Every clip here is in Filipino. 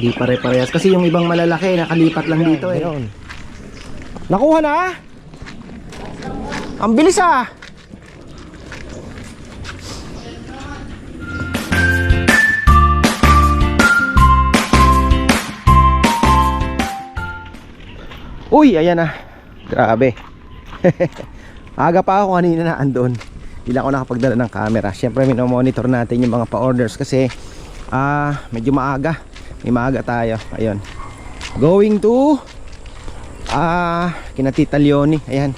Hindi pare-parehas. Kasi yung ibang malalaki, nakalipat lang dito eh. Ayun. Nakuha na? Ang bilis ah! Uy, ayan na. Grabe. Aga pa ako kanina na andun. Hindi ako nakapagdala ng camera. Siyempre, minomonitor natin yung mga pa-orders kasi ah medyo maaga. May maaga tayo. Ayun. Going to ah kina Tita Leonie. Ayan.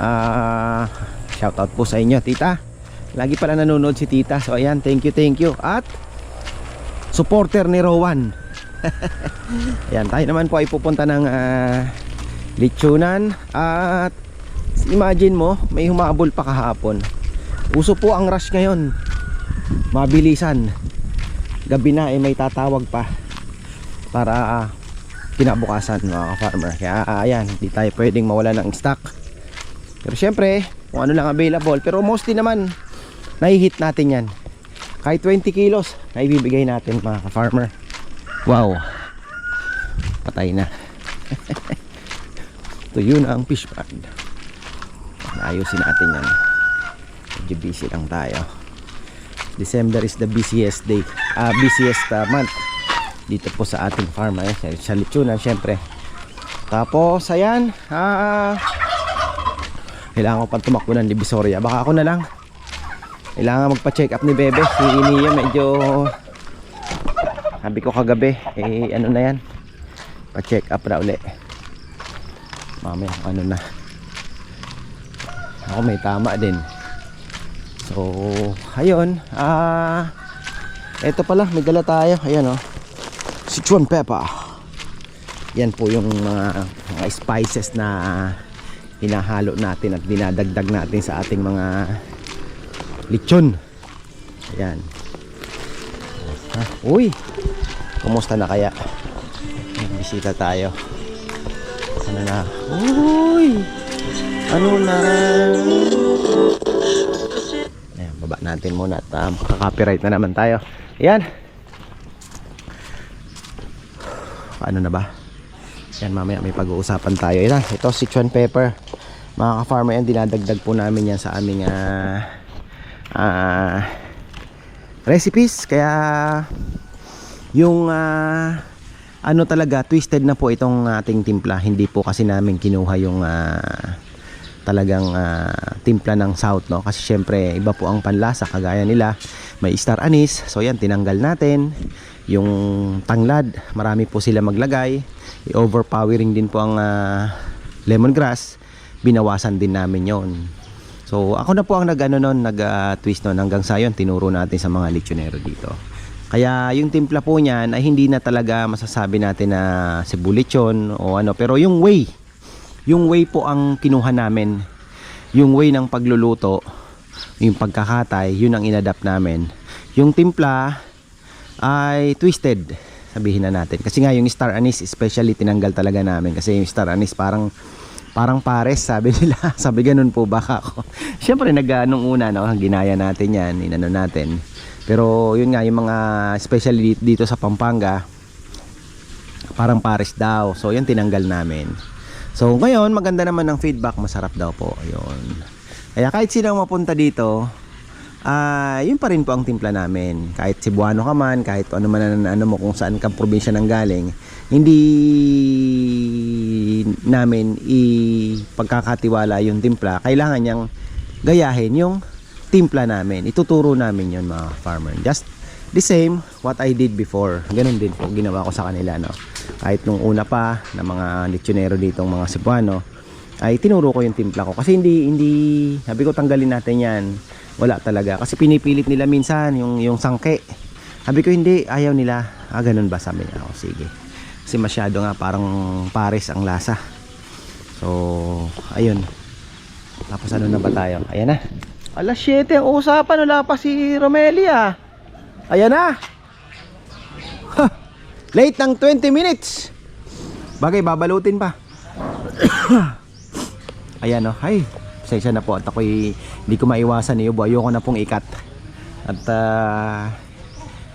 Ah shout out po sa inyo, Tita. Lagi pala nanonood si Tita. So ayan, thank you, thank you. At supporter ni Rowan. Ayan, tayo naman po ay pupunta ng ah, Lechonan at imagine mo, may humabol pa kahapon. Uso po ang rush ngayon. Mabilisan. Gabi na ay may tatawag pa para ah, kinabukasan mga farmer. Kaya ah, ayan, hindi tayo pwedeng mawala ng stock. Pero syempre, kung ano lang available. Pero mostly naman, nahihit natin yan. Kahit 20 kilos, naibibigay natin mga farmer. Wow. Patay na. Tuyo na ang fish pond. Ayusin natin yan. Medyo busy lang tayo. December is the busiest day. Ah, busiest ah, month. Dito po sa ating farm. Eh. Sa- Lechonan, syempre. Tapos, ayan. Ah, kailangan ko pang tumakbo ng Divisoria. Baka ako na lang. Kailangan magpa-check up ni Bebe. Si Nia medyo sabi ko kagabi, eh ano na yan? Pa-check up na uli. Mamaya ano na. Ako may tama din. So, ayun. Ah, eto pala, may dala tayo. Ayan oh. Sichuan pepper. Yan po yung mga, mga spices na hinahalo natin at dinadagdag natin sa ating mga lechon. Ayan. Ha? Uy! Kumusta na kaya? Bisita tayo. Ano na? Uy! Ano na? Ayan, baba natin muna at um, copyright na naman tayo. Ayan. Paano na ba? Yan mamaya may pag-uusapan tayo. Ito, ito Sichuan pepper. Mga ka-farmer yan, dinadagdag po namin yan sa aming ah ah, recipes. Kaya yung ah, ano talaga, twisted na po itong ating timpla. Hindi po kasi namin kinuha yung ah, talagang ah, timpla ng south no? Kasi syempre iba po ang panlasa kagaya nila. May star anise so yan tinanggal natin. Yung tanglad marami po sila maglagay. I-overpowering din po ang ah, lemongrass. Binawasan din namin yon so ako na po ang nag ano nun, nag ah, twist nun. Hanggang sa yun tinuro natin sa mga lechonero dito. Kaya yung timpla po niyan ay hindi na talaga masasabi natin na Cebu lechon o ano. Pero yung way yung way po ang kinuha namin yung way ng pagluluto yung pagkakatay yun ang inadapt namin. Yung timpla ay twisted sabihin na natin. Kasi nga yung star anise especially tinanggal talaga namin. Kasi yung star anise parang parang pares sabi nila. Sabi ganun po baka ako? Syempre nag nung una no ginaya natin yan inano natin. Pero yun nga yung mga especially dito sa Pampanga parang pares daw. So yun tinanggal namin So ngayon maganda naman ang feedback, masarap daw po. Ayun. Kaya kahit sino mapunta dito, ah yun pa rin po ang timpla namin. Kahit Cebuano ka man, kahit ano man ang ano mo kung saan kang probinsya nang galing, hindi namin ipagkakatiwala yung timpla. Kailangan niyang gayahin yung timpla namin. Ituturo namin yun mga farmer. Just the same what I did before. Ganun din po ginawa ko sa kanila no. Kahit nung una pa na mga lechonero ditong mga Cebuano ay tinuro ko yung timpla ko kasi hindi hindi sabi ko tanggalin natin yan. Wala talaga kasi pinipilit nila minsan yung yung sangke. Sabi ko hindi, ayaw nila. Ah, ganun ba sabi niya? Oh, sige. Kasi masyado nga parang pares ang lasa. So, ayun. Tapos ano na ba tayo? Ayan na. Alas 7 ang usapan. Wala pa si Romelia. Ayan na. Ha! Late ng 20 minutes. Bagay, babalutin pa. Ayan o. Ay, pasensya na po. At ako'y hindi ko maiwasan eh. Ayoko na pong ikat. At ah,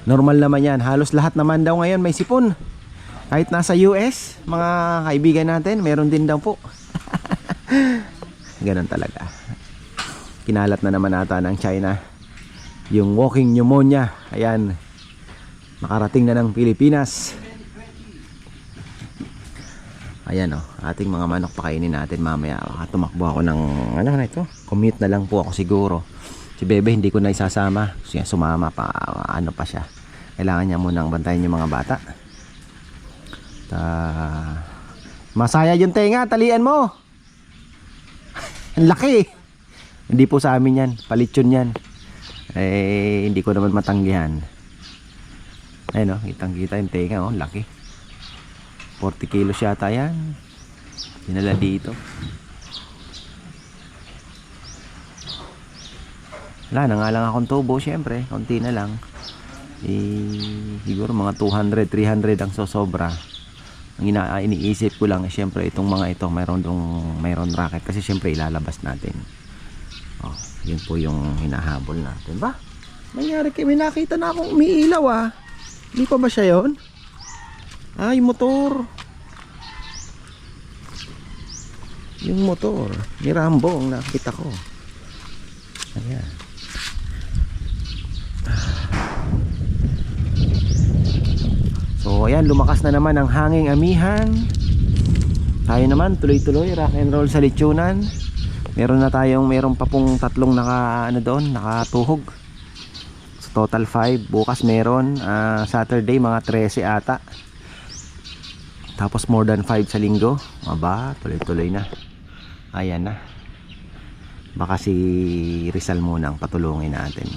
Normal naman yan. Halos lahat naman daw ngayon may sipon. Kahit nasa US, mga kaibigan natin, meron din daw po. Ganun talaga. Kinalat na naman ata ng China. Yung walking pneumonia. Ayan. Nakarating na ng Pilipinas. Ayan o, ating mga manok pakainin natin mamaya. Baka tumakbo ako ng, ano na ito? Commute na lang po ako siguro. Si Bebe hindi ko na isasama. Siya sumama pa, ano pa siya. Kailangan niya munang bantayan yung mga bata. Ta Masaya yung tenga, talian mo. Ang laki. Hindi po sa amin yan, palitsyon yan. Eh, hindi ko naman matanggihan. Ayun o, kitang kita yung tenga oh, laki. 40 kilos yata yan. Dinala dito. Wala na nga lang akong tubo, syempre. Konti na lang. Eh, siguro mga 200, 300 ang sosobra. Ang ina iniisip ko lang, eh, syempre, itong mga ito, mayroon dong, mayroon racket. Kasi syempre, ilalabas natin. Oh, yun po yung hinahabol natin. Ba? Nangyari kayo, may nakita na akong umiilaw ah. Hindi pa ba siya yon? Ah, yung motor. Yung motor. Ni Rambo ang nakita ko. Ayan. So, ayan, lumakas na naman ang hanging amihan. Tayo naman, tuloy-tuloy, rock and roll sa lechonan. Meron na tayong, meron pa pong tatlong naka, ano doon, nakatuhog. So, total 5. Bukas meron, ah, Saturday, mga 13 ata. Tapos more than 5 sa linggo. Aba, tuloy-tuloy na. Ayan na. Baka si Rizal muna ang patulungin natin.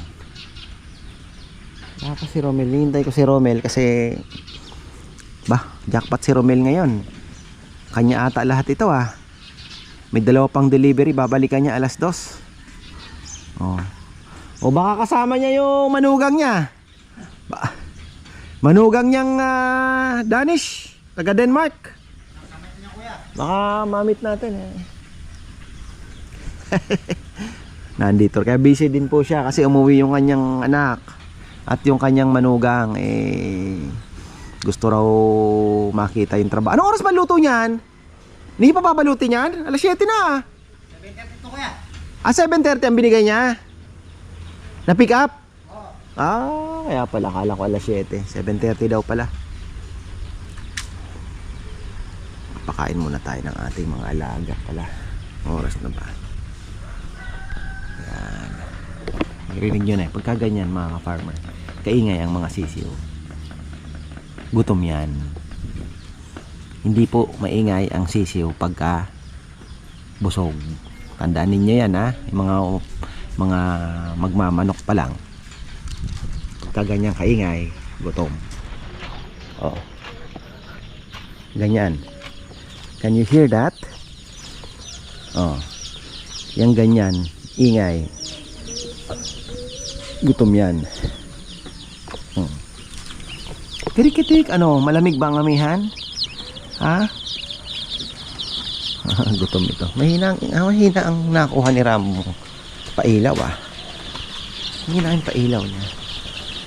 Baka si Romel. Hinintay ko si Romel kasi ba, jackpot si Romel ngayon. Kanya ata lahat ito ah. May dalawa pang delivery, babalikan niya alas dos. Oh. O baka kasama niya yung manugang niya. Ba manugang niyang ah, Danish, taga Denmark. Baka mamit natin eh. Nandito. Kaya busy din po siya kasi umuwi yung kanyang anak at yung kanyang manugang eh gusto raw makita yung trabaho. Anong oras ba luto niyan? Hindi pa babalutin yan? Alas 7 na. 7.30 to kuya. Ah, 7.30 ang binigay niya? Na pick up? Ah, kaya pala. Kala ko alas 7. 7.30 daw pala. Pakain muna tayo ng ating mga alaga pala. Oras na ba? Yan. Narinig nyo na eh. Pagka ganyan mga farmer kaingay ang mga sisiw. Gutom yan. Hindi po maingay ang sisiw pagka busog. Tandaan ninyo yan ha. Yung mga mga magmamanok pa lang. Pagka ganyan kaingay, gutom. Oh. Ganyan. Can you hear that? Oh. Yang ganyan, ingay. Gutom yan. Hmm. Kirikitik, ano, malamig ba ang amihan? Ha? Gutom ito. Mahina, ang- ah, mahina ang nakuha ni Rambo. Pailaw ah. Mahina ang pailaw niya.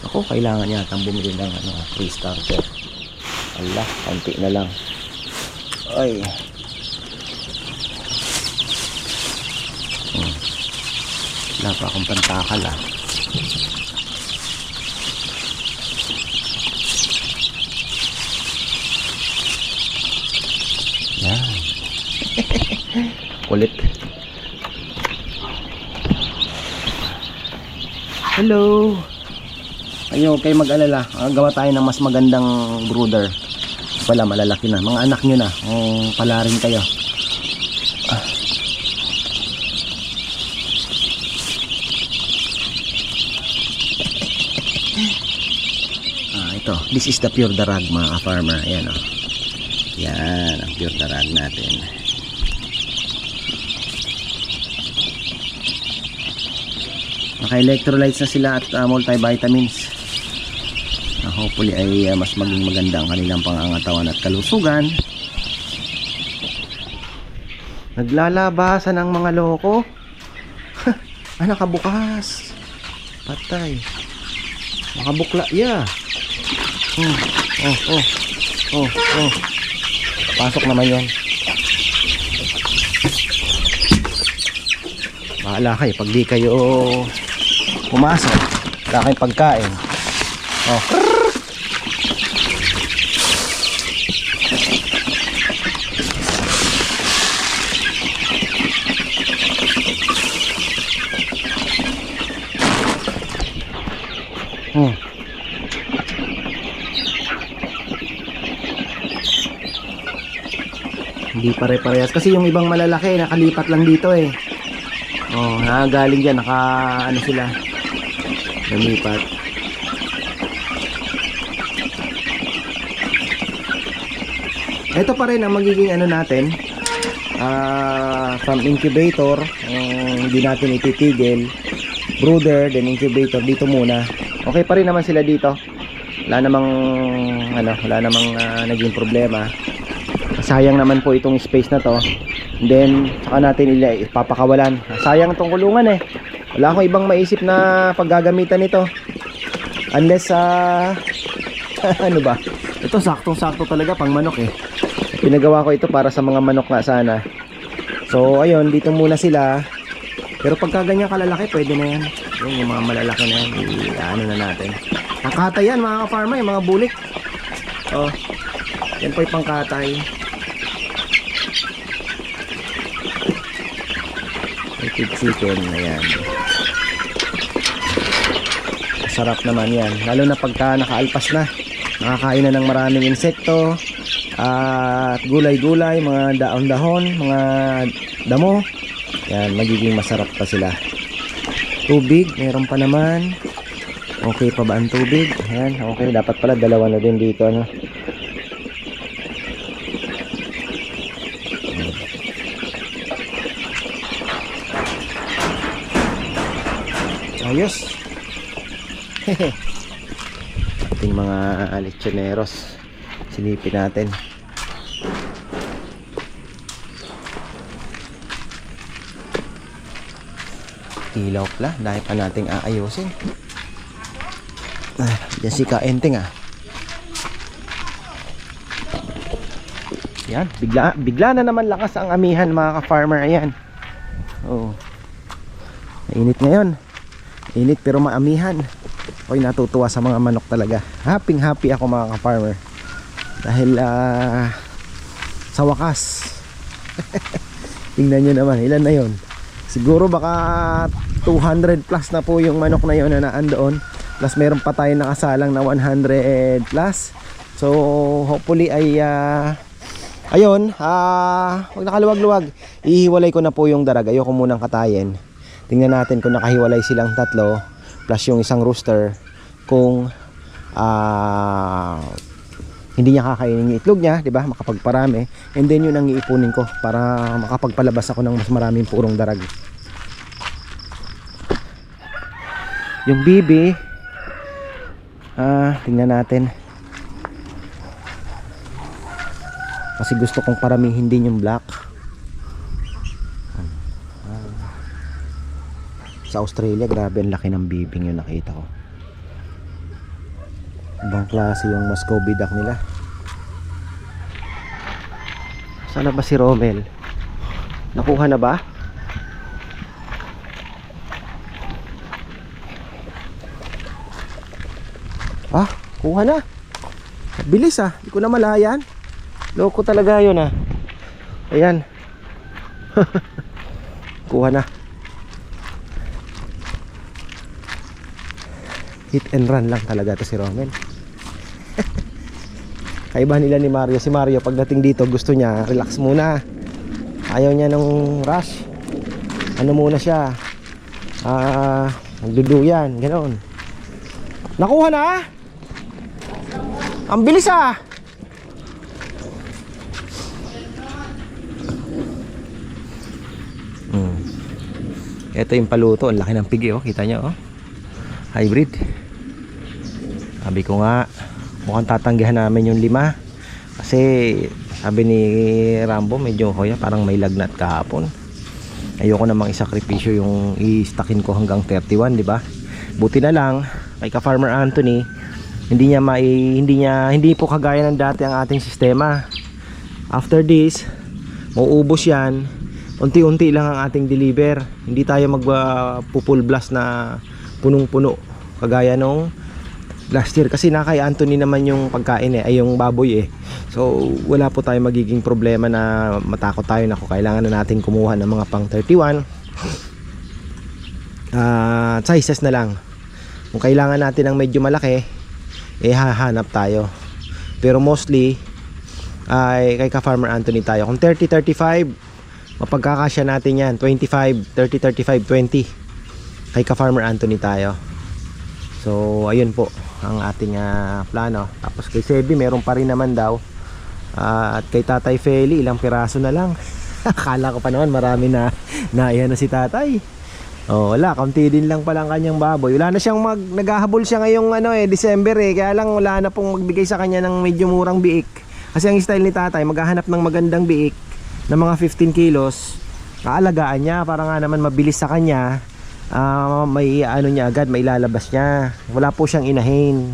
Ako, kailangan itang bumili ng ano, free starter. Allah, konti na lang. Ay. Hmm. Wala pa akong pantakal ah. Kulit. Hello. Ayun, huwag kayo mag-alala. Ah, gawa tayo ng mas magandang brooder. Wala, malalaki na. Mga anak nyo na. Kung pala rin kayo. Ah. Ah, ito. This is the pure darag mga farmer. Ayan o. Yan, ang pure darag natin. Naka-electrolytes na sila at uh, multivitamins. Na hopefully ay uh, mas maging maganda ang kanilang pangangatawan at kalusugan. Naglalabasan ang mga loko. ah, nakabukas. Patay. Nakabukla, yeah. Hmm. Oh, oh. Oh, oh. Pasok naman yan. Bahala kayo pag di kayo pumasok. Wala kayong pagkain. Oh. Hmm. Hindi pare-parehas. Kasi yung ibang malalaki, nakalipat lang dito eh. Oh, nakagaling dyan. Naka, ano sila. Lumipat. Ito pa rin ang magiging ano natin. Ah, from incubator, ang hindi natin ititigil. Brooder, then incubator dito muna. Okay pa rin naman sila dito. Wala namang ano, wala namang ah, naging problema sayang naman po itong space na to then saka natin ila ipapakawalan sayang itong kulungan eh wala akong ibang maisip na paggagamitan nito. Unless sa ano ba? Ito saktong sakto talaga pang manok eh. Pinagawa ko ito para sa mga manok nga sana. So ayun dito muna sila. Pero pagka ganyan kalalaki pwede na yan. Yun, yung mga malalaki na yan i- ano na natin. Nakatay yan mga ka-farmer yung mga bulik. Oh yan po yung pangkatay Native chicken, ayan. Sarap naman yan. Lalo na pagka nakaalpas na. Nakakain na ng maraming insekto. At gulay-gulay, mga daon-dahon, mga damo. Yan, magiging masarap pa sila. Tubig, meron pa naman. Okay pa ba ang tubig? Ayan, okay. Dapat pala dalawa na din dito. Ano? Ayos. Ating mga lechoneros. Silipin natin. Ilaw pala. Dahil pa nating aayusin. Ah, Jessica Enting ah. Yan, bigla, bigla na naman lakas ang amihan mga ka-farmer. Ayan. Oh. Mainit ngayon. Init pero maamihan. Ako'y natutuwa sa mga manok talaga. Happy happy ako mga ka-farmer. Dahil ah, sa wakas. Tingnan nyo naman, ilan na yon? Siguro baka 200 plus na po yung manok na yon na naandoon. Plus meron pa tayo nakasalang na 100 plus. So hopefully ay ah, ayun, ah, wag nakaluwag-luwag. Ihiwalay ko na po yung darag. Ayoko munang katayin. Tingnan natin kung nakahiwalay silang tatlo plus yung isang rooster kung ah hindi niya kakainin yung itlog niya, 'di ba? Makapagparami. And then yun ang iipunin ko para makapagpalabas ako ng mas maraming purong darag. Yung bibi ah tingnan natin. Kasi gusto kong paramihin din yung black. Sa Australia grabe ang laki ng bibing yung nakita ko. Ibang klase yung Muscovy duck nila. Sana ba si Romel? Nakuha na ba? Ah kuha na. Bilis ah. Di ko na malayan. Loko talaga yun ah. Ayan. Kuha na hit and run lang talaga to si Romel kaiba nila ni Mario. Si Mario pagdating dito gusto niya relax muna. Ayaw niya ng rush. Ano muna siya? Ah magduduyan ganoon. Nakuha na? Ang bilis ah! Hmm. ito yung paluto. Ang laki ng pigi oh. Kita nyo oh. Hybrid sabi ko nga mukhang tatanggihan namin yung lima kasi sabi ni Rambo medyo hoya parang may lagnat kahapon ayoko namang isakripisyo yung i-stackin ko hanggang 31 di ba buti na lang kay ka Farmer Anthony Hindi niya mai hindi niya hindi po kagaya ng dati ang ating sistema. After this, mauubos 'yan. Unti-unti lang ang ating deliver. Hindi tayo mag uh, blast na punong-puno kagaya nung last year. Kasi na kay Anthony naman yung pagkain eh ay yung baboy eh. So wala po tayo magiging problema na matakot tayo. Na kung kailangan na natin kumuha ng mga pang 31 ah sizes na lang. Kung kailangan natin ng medyo malaki eh hahanap tayo. Pero mostly ay kay ka Farmer Anthony tayo. Kung 30 35 mapagkakasya natin yan. 25 30 35 20 kay ka Farmer Anthony tayo. So ayun po ang ating ah, plano tapos kay Sebi meron pa rin naman daw Ah, at kay Tatay Feli ilang piraso na lang akala ko pa naman marami na na na si Tatay Oh, wala, kaunti din lang pala ang kanyang baboy. Wala na siyang mag naghahabol siya ngayong ano eh, December eh. Kaya lang wala na pong magbigay sa kanya ng medyo murang biik. Kasi ang style ni Tatay, maghahanap ng magandang biik na mga 15 kilos. Kaalagaan niya para nga naman mabilis sa kanya. Ah, may ano niya agad, may ilalabas niya. Wala po siyang inahin.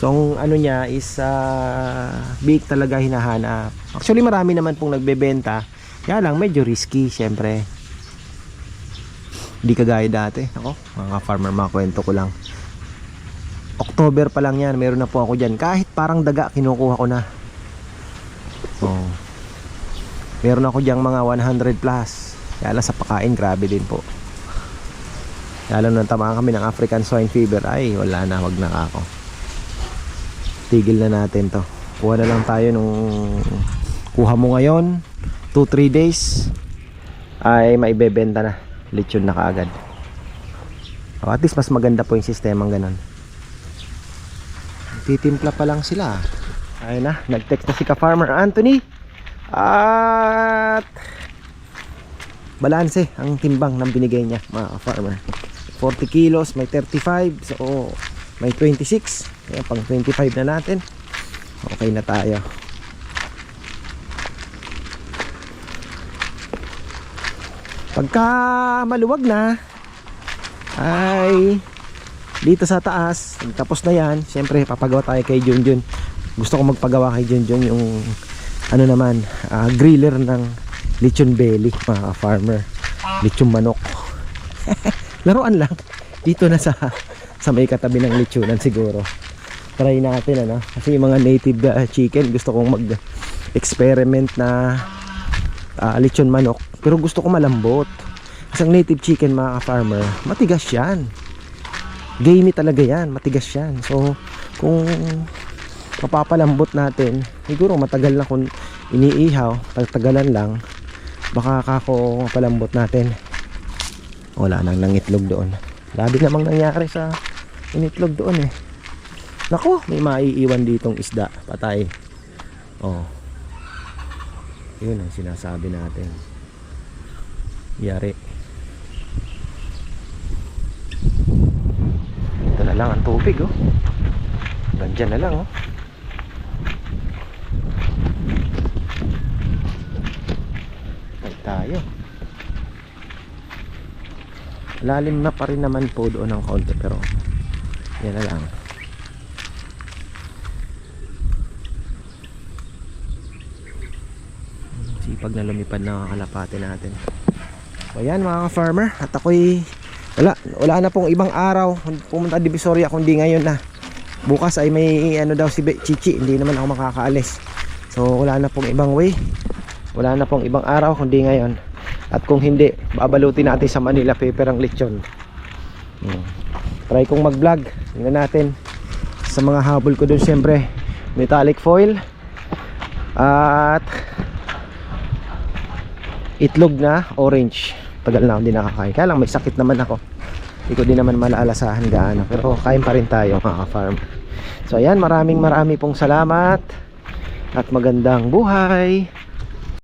So ang ano niya is uh, biik talaga hinahanap. Actually marami naman pong nagbebenta. Kaya lang medyo risky syempre. Hindi kagaya dati. Ako, mga farmer, mga kwento ko lang. October pa lang yan, meron na po ako dyan. Kahit parang daga, kinukuha ko na. Oh. Meron ako dyan mga 100 plus. Kaya lang sa pakain, grabe din po. Lalo nang tamaan kami ng African swine fever, ay wala na, wag na ako. Tigil na natin to. Kuha na lang tayo nung kuha mo ngayon, 2-3 days, ay maibebenta na. Lechon na kaagad. O, at least mas maganda po yung sistema ganon titimpla pa lang sila. Ayun na nag-text na si ka-farmer Anthony. At balanse ang timbang ng binigay niya mga farmer 40 kilos may 35 so may 26 kaya pang 25 na natin okay na tayo Pagka maluwag na ay dito sa taas, tapos na yan, syempre papagawa tayo kay Junjun. Gusto ko magpagawa kay Junjun yung ano naman, ah, griller ng lechon belly, mga farmer. Lechon manok. Laruan lang. Dito na sa sa may katabi ng lechonan siguro. Try natin ano, kasi yung mga native ah, chicken gusto kong mag experiment na ah, lechon manok. Pero gusto ko malambot. Kasi ang native chicken mga farmer matigas yan. Gamey talaga yan. Matigas yan. So kung mapapalambot natin siguro matagal na kung iniihaw tatagalan lang. Baka kako mapalambot natin wala nang nangitlog doon. Labi namang nangyari sa initlog doon eh. Nako may maiiwan ditong isda. Patay. Oh. Yun ang sinasabi natin. Yari. Ito na lang ang tubig oh. Nandyan na lang oh. Ay tayo lalim na pa rin naman po doon ng konti pero yan na lang. Sipag na lumipad na kalapate natin. So yan mga farmer at ako'y wala, wala na pong ibang araw. Pumunta Divisoria kundi ngayon na. Bukas ay may ano daw si Chichi hindi naman ako makakaalis. So wala na pong ibang way. Wala na pong ibang araw kundi ngayon at kung hindi babalutin natin sa Manila paper ang lechon. Hmm. try kong mag vlog tingnan natin sa mga habol ko dun syempre. Metallic foil. At itlog na orange. Tagal na hindi nakakain. Kaya lang may sakit naman ako. Hindi ko din naman malaalasahan gaano. Pero kain pa rin tayo mga farm. So ayan maraming marami pong salamat. At magandang buhay